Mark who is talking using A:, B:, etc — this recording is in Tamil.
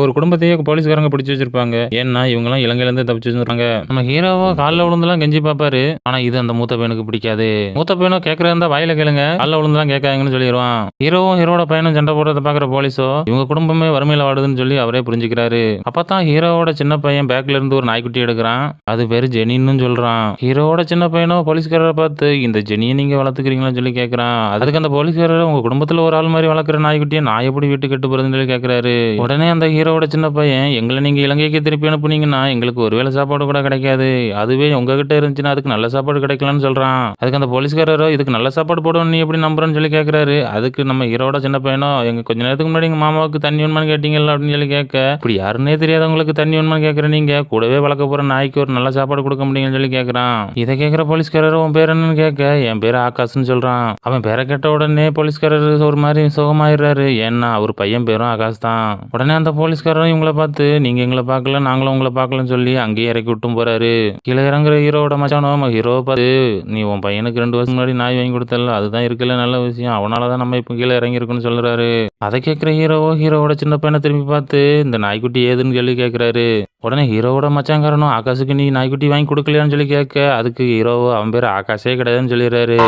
A: ஒரு குடும்பத்தையே போலீஸ்காரங்க பிடிச்சி வச்சிருப்பாங்க. ஏன்னா இவங்கெல்லாம் இலங்கையிலேருந்து தப்பிச்சு வச்சிருக்காங்க. நம்ம ஹீரோவோ காலில் விழுந்துலாம் கெஞ்சி பார்ப்பாரு. ஆனா இது அந்த மூத்த பையனுக்கு பிடிக்காது. மூத்த பையனும் கேட்கறதா இருந்தா வாயில கேளுங்க. காலில் விழுந்துலாம் கேட்காங்கன்னு சொல்லிடுவான். ஹீரோவும் ஹீரோட பையனும் சண்டை போடுறத பாக்குற போலீஸோ இவங்க குடும்பமே வறுமையில வாடுதுன்னு சொல்லி அவரே புரிஞ்சுக்கிறாரு. அப்பதான் ஹீரோவோட சின்ன பையன் பேக்ல இருந்து ஒரு நாய்க்குட்டி எடுக்கிறான். அது பேரு ஜெனின்னு சொல்றான். ஹீரோவோட சின்ன பையனோ போலீஸ்காரரை பார்த்து இந்த ஜெனியை நீங்க வளர்த்துக்கிறீங்களான்னு சொல்லி கேட்கறான் அதுக்கு அந்த போலீஸ்காரர் உங்க குடும்பத்துல ஒரு ஆள் மாதிரி வளர்க்குற நாய்க்குட்டியை நான் எப்படி வீட்டுக்கு கட்டு போறதுன்னு சொல்லி கேட்கறாரு உடனே அந்த ஹீரோவோட சின்ன பையன் எங்களை நீங்கள் இலங்கைக்கு திருப்பி அனுப்புனீங்கன்னா எங்களுக்கு ஒருவேளை சாப்பாடு கூட கிடைக்காது. அதுவே உங்ககிட்ட இருந்துச்சுன்னா அதுக்கு நல்ல சாப்பாடு கிடைக்கலன்னு சொல்கிறான் அதுக்கு அந்த போலீஸ்காரரோ இதுக்கு நல்ல சாப்பாடு போடுவோம் நீ எப்படி நம்புறன்னு சொல்லி கேட்கறாரு அதுக்கு நம்ம ஹீரோட சின்ன பையனோ எங்கள் கொஞ்ச நேரத்துக்கு முன்னாடி எங்கள் மாமாவுக்கு தண்ணி வேணுமான்னு கேட்டீங்கல்ல? அப்படின்னு சொல்லி கேட்க இப்படி யாருன்னே தெரியாதவங்களுக்கு தண்ணி வேணுமான்னு கேட்குற நீங்க? கூடவே வளர்க்க போகிற நாய்க்கு ஒரு நல்ல சாப்பாடு கொடுக்க முடியும்னு சொல்லி கேட்குறான் இதை கேட்குற போலீஸ்காரர் உன் பேர் என்னன்னு கேட்க என் பேர் ஆகாஷ்னு சொல்கிறான் அவன் பேரை கேட்ட உடனே போலீஸ்காரர் ஒரு மாதிரி சுகமாயிடுறாரு. ஏன்னா அவர் பையன் பேரும் ஆகாஷ் தான். உடனே அந்த போலீஸ் போலீஸ்காரரும் இவங்களை பார்த்து நீங்க எங்களை பார்க்கல நாங்களும் உங்களை பார்க்கலன்னு சொல்லி அங்கேயே இறக்கி விட்டும் போறாரு. கீழே இறங்குற ஹீரோட மச்சானோ ஹீரோவை பார்த்து நீ உன் பையனுக்கு ரெண்டு வருஷம் முன்னாடி நாய் வாங்கி கொடுத்தல அதுதான் இருக்குல்ல நல்ல விஷயம். அவனால தான் நம்ம இப்போ கீழே இறங்கியிருக்குன்னு சொல்றாரு. அதை கேட்குற ஹீரோவோ ஹீரோவோட சின்ன பையனை திரும்பி பார்த்து இந்த நாய்க்குட்டி ஏதுன்னு சொல்லி கேட்குறாரு. உடனே ஹீரோவோட மச்சாங்காரனும் ஆகாஷுக்கு நீ நாய்க்குட்டி வாங்கி கொடுக்கலையான்னு சொல்லி கேட்க அதுக்கு ஹீரோவோ அவன் பேர் ஆகாஷே கிடையாதுன்னு சொல்லிடுறாரு.